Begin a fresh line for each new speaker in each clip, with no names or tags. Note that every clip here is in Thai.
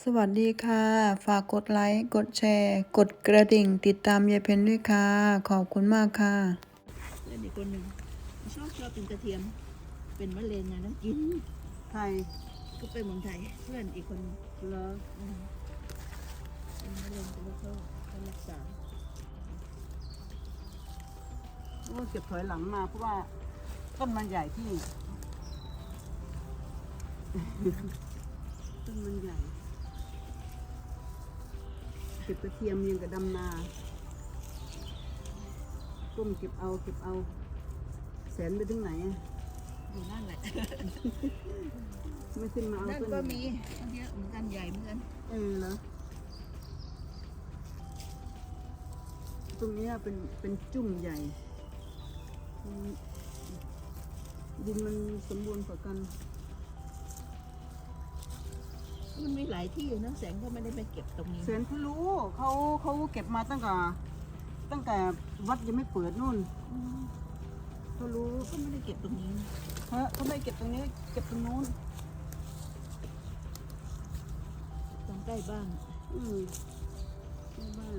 สวัสดีค่ะ ฝากกดไลค์ กดแชร์ กดกระดิ่ง ติดตามยายเพนด้วยค่ะ ขอบคุณมากค่ะ
เพื่อนอีกคนหนึ่งชอบชอบเป็นกระเทียม เป็นมะเร็งอะนะกิน
ไทย
ก็ไปเมืองไทยเพื่อนอีกคนหนึ่ง
เหรอ
อืมเป็นมะเร็งแต่ว่าเขาเขารักษา
โอ้เก็บถอยหลังมาเพราะว่าต้นมันใหญ่ที่ต้นมันใหญ่ เก็บกระเทียมยังกับดำนาก้มเก็บเอาเก็บเอา แสนไปถึงไหนอะ
อยู่นั่นแหละ
ไม่ขึ้นมาเอา
นั่น
ต้น
ก็มีต้นเยอะเหมือนกันใหญ่เหมือนกัน
เออเหรอตรงเนี้ยเป็นเป็นจุ่มใหญ่อืมดินมันสมบูรณ์กว่ากัน
มันมีหลายที่นะแสงก็ไม่ได้ไปเก็บตรงนี้
เซนเขารู้เขาเขาเก็บมาตั้งแต่ตั้งแต่วัดยังไม่เปิดนู่น
อืม
เขารู้
ก็ไม่ได้เก็บตรงนี้
เฮ้ยเขาไม่เก็บตรงนี้เก็บตรงนู้น
ตรงใกล้บ้าน
อืมใกล้บ้าน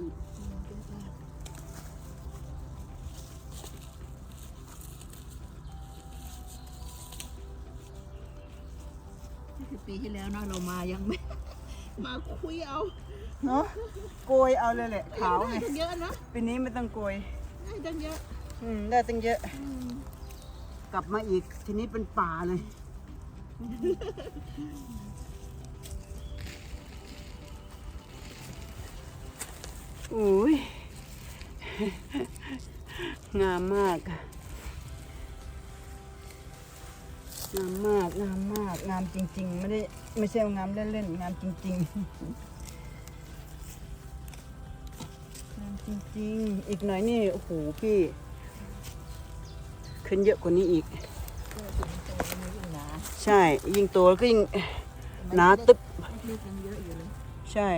ปีที่แล้วเนาะเรามายังไม่ มาคุยเอา
เนาะโกยเอาเลยแหละขาวไง
ได้ตั้งเยอะนะ
ปีนี้ไม่ต้องโกย
ได้ตั้งเยอะ
อืมได้ตั้งเยอะ
อืม
กลับมาอีกทีนี้เป็นป่าเลยโอ้ย งามมาก งามมากงามมากงามจริง ๆ ไม่ได้ไม่ใช่ว่างามเล่นๆงามจริง ๆ งามจริง ๆ อีกหน่อยนี่โอ้โหพี่ ขึ้นเยอะกว่านี้อีก
ก็ถึงโตมันยิ่งหนา
ใช่ ยิ่งโตแล้วก็ยิ่งหนาตึ๊บ
เล็กยังเยอะอยู่เลย
ใช่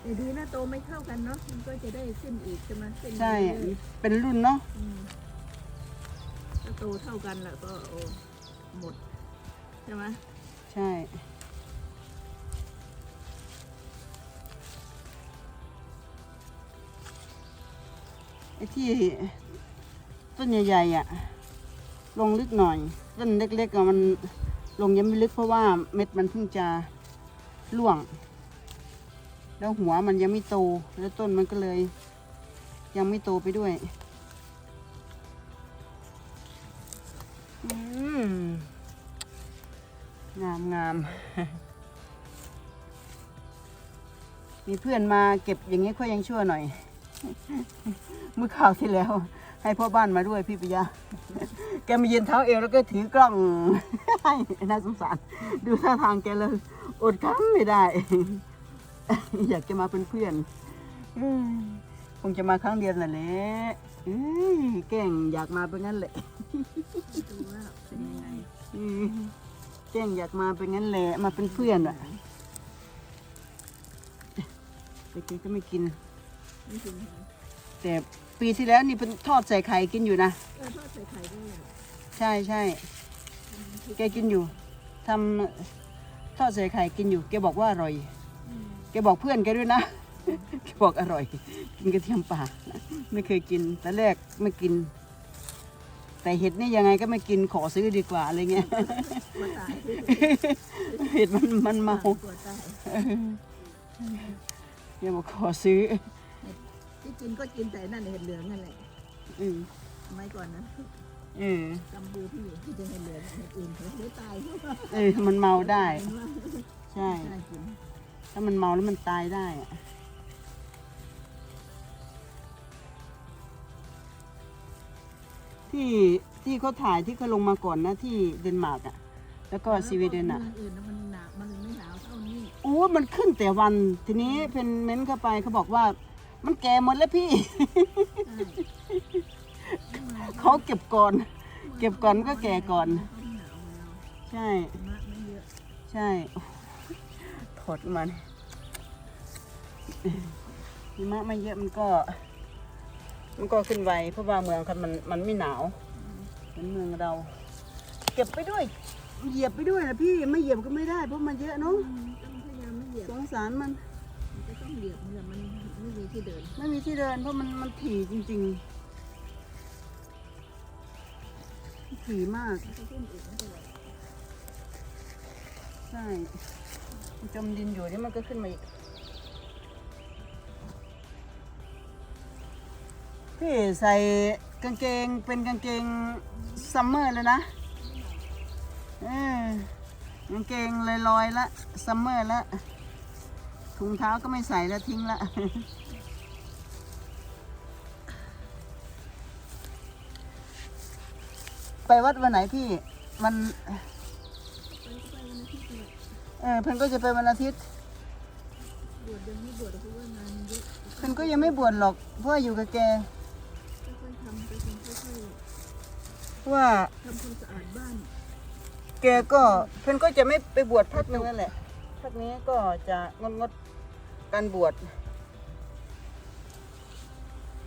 แต่ดีนะโตไม่เท่ากันเนาะมันก็จะได้ขึ้นอีกใช่ไหมขึ้น
ใช่
เรื่อย
เป็นรุ่นเนาะ
ๆอืมถ้า โตเท่ากันแล้วก็โอ้หมด ใช่ไหม
ใช่ ไอ้ที่ต้นใหญ่ๆอะ ลงลึกหน่อย ต้นเล็กๆอะมันลงยังไม่ลึกเพราะว่าเม็ดมันเพิ่งจะร่วง แล้วหัวมันยังไม่โต แล้วต้นมันก็เลย ยังไม่โตไปด้วย มงามมีเพื่อนมาเก็บอย่างนี้ก็ยังชั่วหน่อย เมื่อข่าวที่แล้ว ให้พ่อบ้านมาด้วยพี่ปิยะ แกมายืนเท้าเอวแล้วก็ถือกล้องน่าสงสาร ดูท่าทางแกเลยอดคำไม่ได้ อยากจะมาเป็นเพื่อนอคงจะมาครั้งเดียวนั่นแหละเอ้ยแกล้งอยากมาเป็นงั้นแหละ
ดูว่าเป็นยังไง
แจ้งอยากมาเป็นงั้นแหละมาเป็นเพื่อนอะแต่แกก็ไม่กิน
นี่คือ
แต่ปีที่แล้วนี่เป็นทอดใส่ไข่กินอยู่นะ
เออทอดใส่ไข่ด้วยอะ
ใช่ใช่แกกินอยู่ทำทอดใส่ไข่กินอยู่แกบอกว่าอร่อย
อืม
แกบอกเพื่อนแกด้วยนะ แกบอกอร่อย กินกระเทียมป่า ไม่เคยกินแต่แรกไม่กิน แต่เห็ดนี่ยังไงก็ไม่กินขอซื้อดีกว่าอะไรเงี้ย
กลัวตาย
เห็ดมันมันเมา
กลัวตาย
อย่าบอกขอซื้อ
ที่กินก็กินแต่นั่นเห็ดเหลืองนั่นแหละ
อืม
สมัยก่อนนะ
เออ
กำบูที่อยู่ที่จะเห็ดเหลืองเห็ดอื่นเขาไม่ตาย
เออมันเมาได้
เห็นว่า
ใช่
น่ากิน
ถ้ามันเมาแล้วมันตายได้อะ ที่ที่เขาถ่ายที่เขาลงมาก่อนนะที่เดนมาร์กอะแล้วก็สวีเดนอะ
เมืองอื่นน่ะมันหนาวมันไม่หนาวเท่านี้
โอ้มันขึ้นแต่วันทีนี้เพนเม้นเข้าไปเขาบอกว่ามันแก่หมดแล้วพี่ เขาเก็บก่อน เก็บก่อนก็แก่ก่อนใช่
มะไม่เยอะ
ใช่ ถอดมันหิมะไม่เยอะมันก็ มันก็ขึ้นไวเพราะว่าเมืองคันมันมันไม่หนาวเหมือนเมืองเรา เก็บไปด้วย เหยียบไปด้วยนะพี่ไม่เหยียบก็ไม่ได้เพราะมันเยอะเนาะ
อืมก็เหยียบ
สงสารมัน
มันก็ต้องเหยียบเนี่ยมันไม่มีที่เดิน
ไม่มีที่เดินเพราะมันมันถี่จริงๆถี่มาก
มันก็ขึ้นอีกไม่เป็นไร
ใช่มันจมดินอยู่นี่มันก็ขึ้นมาอีก พี่ใส่กางเกงเป็นกางเกงซัมเมอร์เลยนะเออกางเกงลอยๆละซัมเมอร์ละถุงเท้าก็ไม่ใส่แล้วทิ้งละไปวัดวันไหนพี่มัน
มันก็ไปวันอาทิตย์เลย
เออเพิ่นก็จะไปวันอาทิตย์
บวชยังไม่บวชเพราะว่างานเยอะ
เพิ่นก็ยังไม่บวชหรอกเพราะว่าอยู่กับแก ว่า
ๆทำความสะอาดบ้าน
แกก็เพิ่นก็จะไม่ไปบวชพักหนึงนั่นแหละพักนี้ก็จะงดงดๆการบวช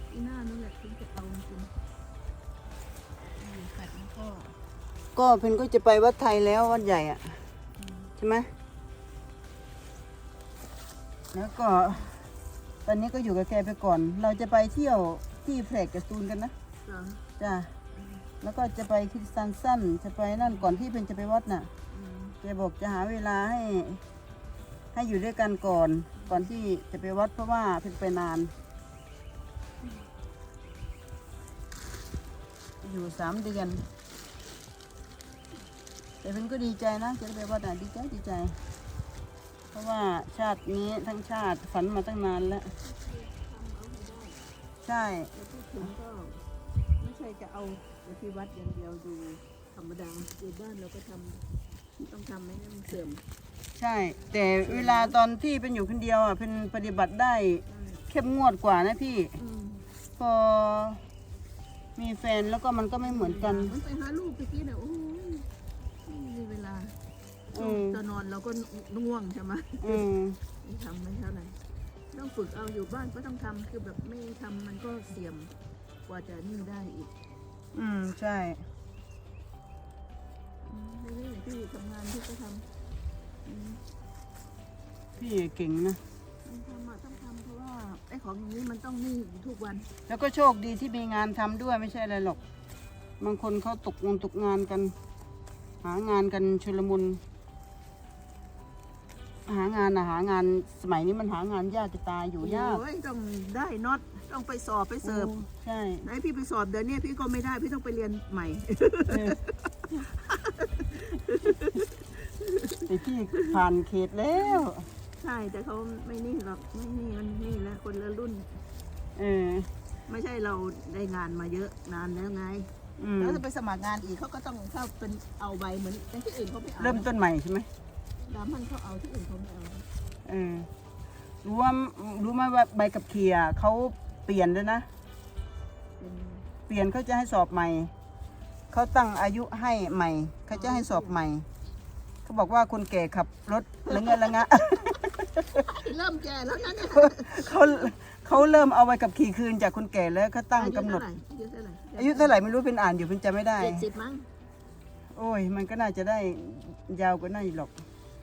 ที่หน้านั่นแหละถึงจะเอาจริงๆขัดแล้วก็
ก็เพิ่นก็จะไปวัดไทยแล้ววัดใหญ่อะใช่ไหมแล้วก็ ตอนนี้ก็อยู่กับแกไปก่อน เราจะไปเที่ยวที่แพรกกระตูนกันนะ
เหรอ
จ้า แล้วก็จะไปคริสตันสั้นจะไปนั่นก่อนที่เพิ่นจะไปวัดน่ะ
อืม
แกบอกจะหาเวลาให้ ให้อยู่ด้วยกันก่อน ก่อนที่จะไปวัดเพราะว่าเพิ่งไปนาน อยู่สามเดือน แต่เพิ่นก็ดีใจนะจะได้ไปวัดน่ะดีใจดีใจ เพราะว่าชาตินี้ทั้งชาติฝันมาตั้งนานแล้ว ใช่
แต่พูดถึงก็ไม่ใช่จะเอา แต่ที่วัดอย่างเดียวดูธรรมดาอยู่บ้านเราก็ทำต้องทำไม่ให้มันเสื่อม
ใช่ แต่เวลาตอนที่เป็นอยู่คนเดียวอะเป็นปฏิบัติได้เข้มงวดกว่านะพี่
อืม
พอมีแฟนแล้วก็มันก็ไม่เหมือนกัน
มันไปหาลูกตะกี้เนี่ยโอ้ยไม่มีเวลา
อืม
จะนอนเราก็ง่วงใช่ไหม
อืม
ไม่ทำไม่เท่าไหร่ต้องฝึกเอาอยู่บ้านก็ต้องทำคือแบบไม่ทำมันก็เสี่ยมกว่าจะนี่ได้อีก
อืม ใช่
อืมไม่ได้ที่ทำงานที่ก็ทำอืม
พี่เก่งนะ
ต้องทำอะต้องทำเพราะว่าไอ้ของอย่างนี้มันต้องนี่ทุกวัน
แล้วก็โชคดีที่มีงานทำด้วยไม่ใช่อะไรหรอก บางคนเขาตกงานตกงานกัน หางานกันชุลมุน หางานอะหางานสมัยนี้มันหางานยากจะตายอยู่ยาก
โอ้ยต้องได้น็อต ต้องไปสอบไปเสิร์ฟ
โอ้ใช่
ไหนพี่ไปสอบเดี๋ยวนี้พี่ก็ไม่ได้พี่ต้องไปเรียนใหม่
เออแต่พี่ผ่านเขตแล้ว
ใช่แต่เขาไม่นี่หรอกไม่นี่มันนี่แหละคนละรุ่น
เออ
ไม่ใช่เราได้งานมาเยอะนานแล้วไง
อืม
แล้วจะไปสมัครงานอีกเขาก็ต้องเข้าเป็นเอาใบเหมือนแต่ที่อื่นเขาไม่เอา
เริ่มต้นใหม่ใช่ไหม
ดามันเขาเอาที่อื่นเขาไม่เอา
เออรู้ว่ารู้ไหมว่าใบกับเขียเขา เปลี่ยนด้วยนะ
เป็น
เปลี่ยนเขาจะให้สอบใหม่ เขาตั้งอายุให้ใหม่ เขาจะให้สอบใหม่ เขาบอกว่าคนแก่ขับรถละเงะละงะ
เริ่มแก่แล้วนะเนี่ย
เขาเขาเริ่มเอาใบกับขี่คืนจากคนแก่แล้วเขาตั้งกำหนด
อายุเท่าไหร่
อายุเท่าไหร่ไม่รู้เป็นอ่านอยู่เป็นจำไม่ได้
เจ็ดสิบมั้ง
โอ้ย มันก็น่าจะได้ยาวกว่านั้นอีกหรอก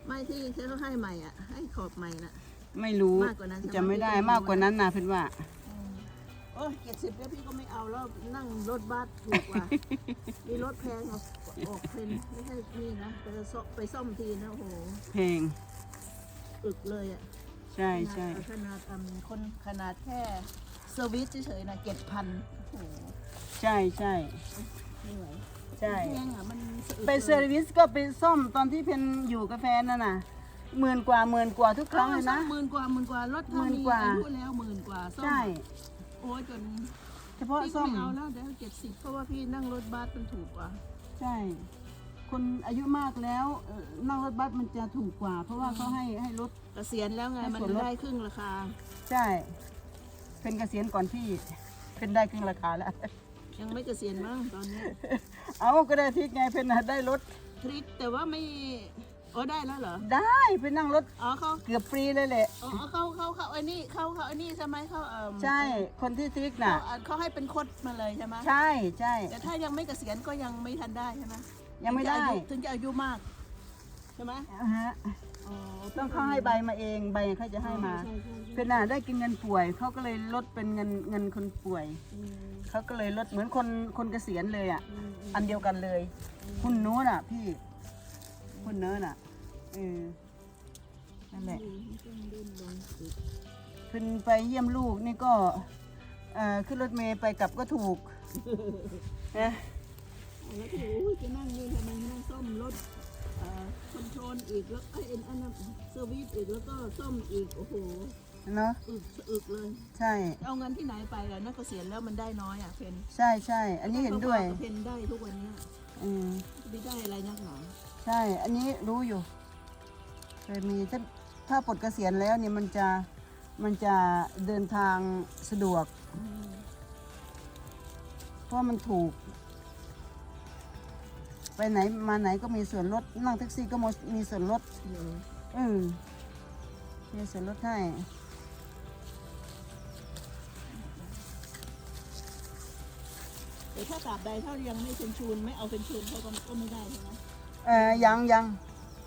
ไม่ที่เขาให้ใหม่อะ ให้ขอบใหม่น่ะ
ไม่รู้
มากกว่านั้นใช่ไหม
จำไม่ได้มากกว่านั้นนะเพื่อนว่า
โอ้ยเจ็ดสิบแล้วพี่ก็ไม่เอาแล้วนั่งรถบัสถูกกว่า มีรถแพงออกออกเพนไม่ใช่นี่นะไปซ่อมไปซ่อมทีนะโอ้โห
เพลง
อึกเลยอะ
ใช่ใช่
ขนาดทำคนขนาดแค่เซอร์วิสเฉยๆนะเจ็ดพันโอ้โห
ใช่ใช่
ไม่ไหว
ใช่
แพงอะมันสะอึก
ไปเซอร์วิสก็ไปซ่อมตอนที่เพนอยู่กับแฟนน่ะนะหมื่นกว่าหมื่นกว่าทุกครั้งเลยนะ
หมื่นกว่าหมื่นกว่ารถ
หมื่นกว่า
อายุแล้วหมื่นกว่าซ่อม
ใช่
โอ้ยจน
เฉพาะ
พี่ก็
ซ่อม
ไม่เอาแล้วเดี๋ยวเจ็ดสิบเพราะว่าพี่นั่งรถบัสมันถูกกว่า
ใช่ คนอายุมากแล้วเอ่อนั่งรถบัสมันจะถูกกว่า เพราะว่าเขาให้ให้รถ
เกษียณแล้วไง
ให้
มัน
ส่วนลด
ได้ครึ่งราคา
ใช่ เป็นเกษียณก่อนพี่ เป็นได้ครึ่งราคาแล้ว
ยังไม่เกษียณมั้งตอนนี้
เอาก็ได้ทิกไงเป็นน่ะได้รถ
ทริกแต่ว่าไม่ อ๋อได้แล้วเหรอ
ได้ไปนั่งรถ
อ๋อเขา
เกือบฟรีเลยแหละ
อ๋อเขาเขาเขาไอ้นี่เขาเขาไอ้นี่ใช่ไหมเขาเอ่อ
ใช่คนที่ทิก
เขา
น่ะ
เอ่อเขาให้เป็นโคดมาเลยใช่ไหม
ใช่ใช่
แต่ถ้ายังไม่เกษียณก็ยังไม่ทันได้ใช่ไหม
ยังไม่ได้
ถึงจะอายุถึงจะอายุมากใช่ไหม
อ่าฮะ
อ๋อ
ต้ต้องเขาให้ใบมาเองใบเขาจะให้มา
ใช่ใช่
เป็นน่ะได้กินเงินป่วยเขาก็เลยลดเป็นเงินเงินคนป่วย
อืม
เขาก็เลยลดเหมือนคนคนเกษียณเลยอะ
อืมอืม
อันเดียวกันเลย คุณโน้นอะพี่ คุณเนินอะเออนั่นแหละ
ต้องเดินลงสุด
ขึ้นไปเยี่ยมลูกนี่ก็เอ่อขึ้นรถเมย์ไปกลับก็ถูกนะ
แล้วก็โอ้ยจะนั่งนี่ทำไมนั่งซ่อมรถเอ่อคอนโทรลอีกแล้วไอ้ยเอ็นอันนั้นเซอร์วิสอีกแล้วก็ซ่อมอีกโอ้โห
เนาะ
อึกอึกเลย
ใช่
เอาเงินที่ไหนไปล่ะนักเกษียณแล้วมันได้น้อยอะเพน
ใช่ใช่อันนี้เห็นด้วย
พราะาเพนได้ทุกวันเนี้ย
อืม
ไม่ได้อะไรนักหนา
ใช่ อันนี้รู้อยู่ เคยมีถ้าถ้าปลดเกษียณแล้วเนี่ยมันจะมันจะเดินทางสะดวก
อืม
เพราะมันถูก ไปไหนมาไหนก็มีส่วนลด นั่งแท็กซี่ก็มีส่วนลด
เดี๋ยว
อืมมีส่วนลดให้
แต่ถ้าตราบใดถ้ายังไม่เป็นชูนไม่เอาเป็นชูนเขาก็ก็ไม่ได้ใช่ไหม
เอ่อยังยัง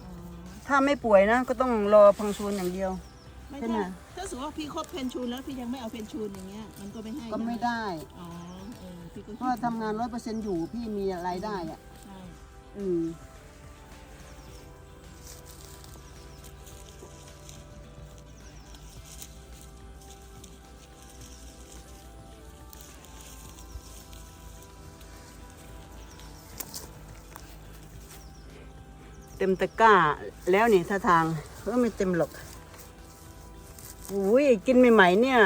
อ๋อ
ถ้าไม่ป่วยนะก็ต้องรอพังชวนอย่างเดียว
ไม่
ใช่ไหม
ถ้าถ้าสมมติว่าพี่ครบเพนชูนแล้วพี่ยังไม่เอาเพนชูนอย่างเงี้ยมันก็ไม่ให้
ก็ไม่
ใช่ห
ได้
อ๋อเออพี่ก็
เพราะว่าทำงานร้อยเปอร์เซ็นต์อยู่พี่มีรายได้อะ
ใช่
อืม ต็มตะกร้า แล้วนี่ท่าทางเออไม่เต็มหรอกอุ้ยกินใหม่ๆเนี่ย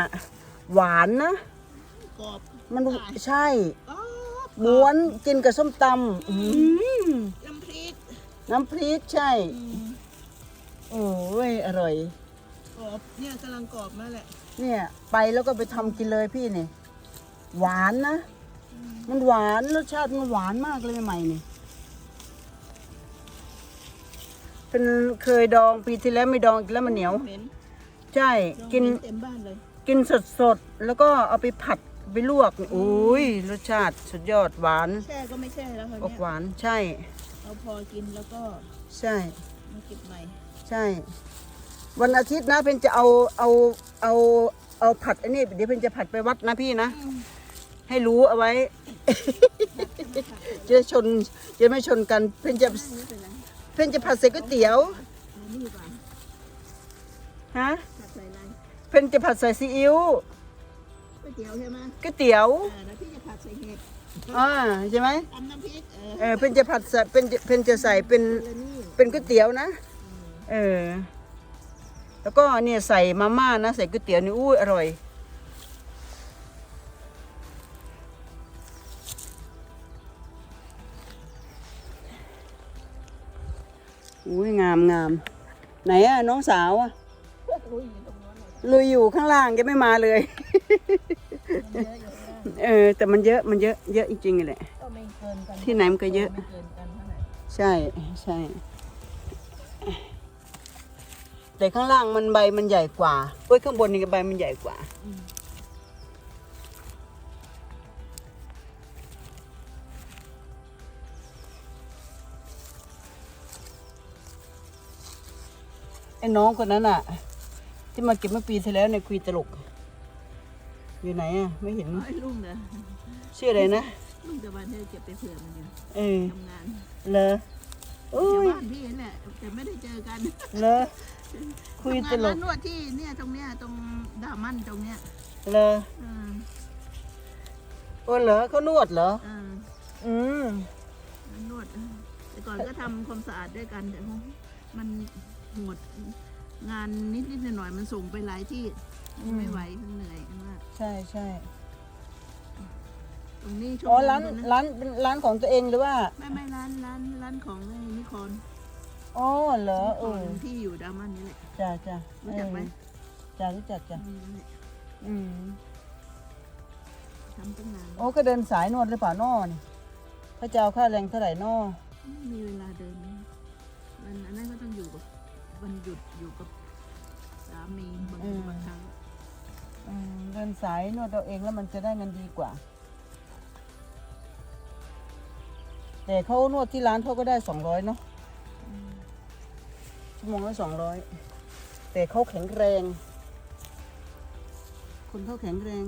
หวานนะ
กรอบ
มันใช่
กรอบ
ม้วนกินกับส้มตำอืม
น้ำพริก
น้ำพริกใช่
อืม
โอ้ยอร่อย
กรอบเนี่ยกำลังกรอบนั่นแหละ
เนี่ยไปแล้วก็ไปทำกินเลยพี่นี่ หวานนะ มันหวานรสชาติมันหวานมากเลยใหม่ๆนี่ เป็นเคยดองปีที่แล้วไม่ดองอีกแล้วมันเหนียว
เหม็น
ใช่ กิน
เต็มบ้านเลย
กินสดสดๆแล้วก็เอาไปผัดไปลวกอุ้ยรสชาติสุดยอดหวาน
แช่ก็ไม่แช่แล้วค่ะ
ออก
เนี่ย
หวานใช่
เอาพอกินแล้วก็
ใช่
มาเก็บใหม่
ใช่ วันอาทิตย์นะ เพนจะเอาเอาเอาเอาผัดอันนี้ เดี๋ยวเพนจะผัดไปวัดนะพี่นะให้รู้เอาไว้ จะชนจะไม่ชนกัน เพนจะ
นี่เป็นไร
เพนจะผัดใส่ก๋วยเตี๋ยว
เอานี่ก่อน
ฮะ
ผัดใส่อะไร
เพนจะผัดใส่ซีอิ๊ว
ก๋วยเตี๋ยวใช่ไหม
ก๋วยเตี๋ยว
เออแล้วพี่จะผัดใส่เห็ด
อ่าใช่ไหม
ตำน้ำพริกเออ
เออเพนจะผัดใส่เป็นเพนจะใส่เป็น
แล้วนี่
เป็นก๋วยเตี๋ยวนะ เออ แล้วก็เนี่ยใส่มาม่านะใส่ก๋วยเตี๋ยวนี่อุ้ยอร่อย อุ้ยงามงามไหนอะน้องสาวอะ
รู้อยู่ตรงโน้นเลย
ลุยอยู่ข้างล่างยังไม่มาเลย
มันเยอะอยู่นะ
เออ แต่มันเยอะมันเยอะเยอะจริงๆแหละ
ก็ไม่เกินกัน
ที่ไหนมันก็เยอะ
ไม่เกินกันเท่าไหร่
ใช่ใช่แต่ข้างล่างมันใบมันใหญ่กว่าเอ้ยข้างบนนี่ก็ใบมันใหญ่กว่า ไอ้น้องคนนั้นอะ ที่มาเก็บเมื่อปีที่แล้วเนี่ยคุยตลก อยู่ไหนอะ ไม่เห็น
ไอ้ลุงเหรอ
ชื่ออะไรนะ
ลุงจะวันที่เก็บไปเผื่อมันอยู่
เออ
ทำงาน
เลออุ้
ชาวย
ย
บ้านพี่นี่แหละแต่ไม่ได้เจอกัน
เลอคุยต
ทำงาน
ล
ร้ากนนวดที่เนี่ยตรงเนี้ยตรงดามันตรงเนี้ย
เลอ
เออ
โอ้เหรอเขานวดเหรอ
เออ
อืม
ร้านนวดแต่ก่อนก็ทำความสะอาดด้วยกันแต่มัน หมดงานนิดนิดๆหน่อยๆมันส่งไปหลายที่ไม่ไหวมันเหนื่อยมาก
ใช่ใช่
ตรงนี้ช่วง
อ๋อร้านะร้านเป็นร้านของตัวเองหรือว่า
ไม่ไม่ร้านร้านร้านของไอ้นิคอน
อ๋อเหรอ
นิ
เอ
คอน
อ
ที่อยู่ดามันนี่แหละ
จ้าจ้า
รู้จักไหม
จ้ารู้จักจ้ะ
อืมนั่นแหละ
อืม
ทำตั้งนาน
โอ้ก็เดินสายนวดหรือเปล่านอนี่พระเจ้าค่าแรงเท่าไหร่นอ
ไม่มีเวลาเดินนะวันอันนั้นก็ต้องอยู่กับ วันหยุดอยู่กับสามีบางทีบางครั้ง
อืมเดินสายนวดเราเองแล้วมันจะได้เงินดีกว่า แต่เขานวดที่ร้านเขาก็ได้สองร้อยเนาะชั่วโมงละสองร้อยแต่เขาแข็งแรง คนเขาแข็งแรง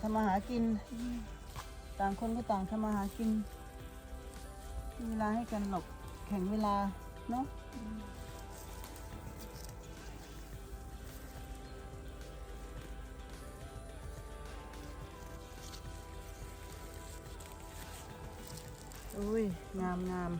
ทำมาหากิน ต่างคนก็ต่างทำมาหากินมีเวลาให้กันหรอกแข่งเวลาเนาะอุ้ย งามงาม